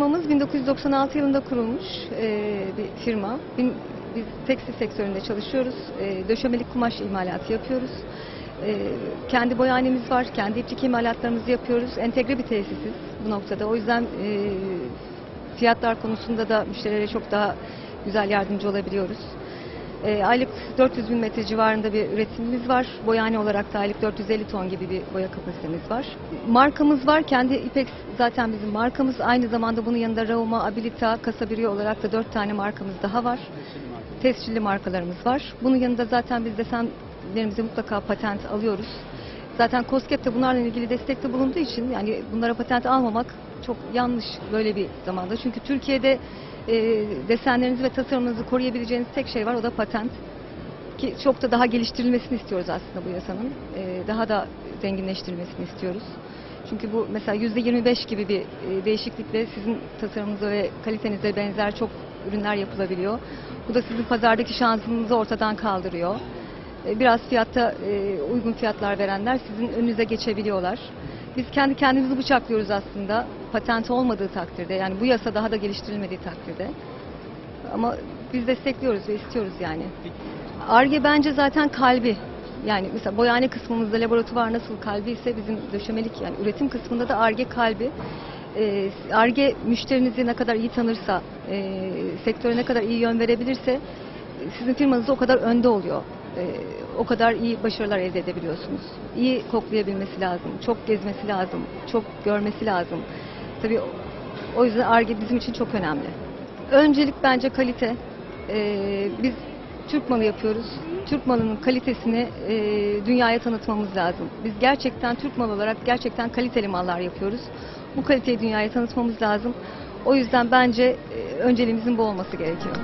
1996 yılında kurulmuş e, bir firma. Bin- Biz tekstil sektöründe çalışıyoruz. E, döşemelik kumaş imalatı yapıyoruz. E, kendi boyanemiz var, kendi iplik imalatlarımızı yapıyoruz. Entegre bir tesisiz bu noktada. O yüzden e, fiyatlar konusunda da müşterilere çok daha güzel yardımcı olabiliyoruz. E, aylık 400 bin metre civarında bir üretimimiz var. Boyane olarak da aylık 450 ton gibi bir boya kapasitemiz var. Markamız var. Kendi İpex zaten bizim markamız. Aynı zamanda bunun yanında Rauma, Abilita, Casabrio olarak da 4 tane markamız daha var. Tescilli markalarımız var. Bunun yanında zaten biz desenlerimize mutlaka patent alıyoruz. Zaten COSGAP bunlarla ilgili destekte bulunduğu için yani bunlara patent almamak çok yanlış böyle bir zamanda. Çünkü Türkiye'de e, desenlerinizi ve tasarımınızı koruyabileceğiniz tek şey var o da patent. Ki çok da daha geliştirilmesini istiyoruz aslında bu yasanın. E, daha da zenginleştirilmesini istiyoruz. Çünkü bu mesela %25 gibi bir e, değişiklikle sizin tasarımınıza ve kalitenize benzer çok ürünler yapılabiliyor. Bu da sizin pazardaki şansınızı ortadan kaldırıyor. E, Biraz fiyatta e, uygun fiyatlar verenler sizin önünüze geçebiliyorlar. Biz kendi kendimizi bıçaklıyoruz aslında patent olmadığı takdirde yani bu yasa daha da geliştirilmediği takdirde. Ama biz destekliyoruz ve istiyoruz yani. Arge bence zaten kalbi. Yani mesela boyane kısmımızda laboratuvar nasıl kalbi ise bizim döşemelik yani üretim kısmında da Arge kalbi. Ee, Arge müşterinizi ne kadar iyi tanırsa, e, sektöre ne kadar iyi yön verebilirse sizin firmanız o kadar önde oluyor. E, o kadar iyi başarılar elde edebiliyorsunuz. İyi koklayabilmesi lazım, çok gezmesi lazım, çok görmesi lazım. Tabii o- yüzden Arge bizim için çok önemli. Öncelik bence kalite. Ee, biz Türk malı yapıyoruz. Türk malının kalitesini e, dünyaya tanıtmamız lazım. Biz gerçekten Türk malı olarak gerçekten kaliteli mallar yapıyoruz. Bu kaliteyi dünyaya tanıtmamız lazım. O yüzden bence e, önceliğimizin bu olması gerekiyor.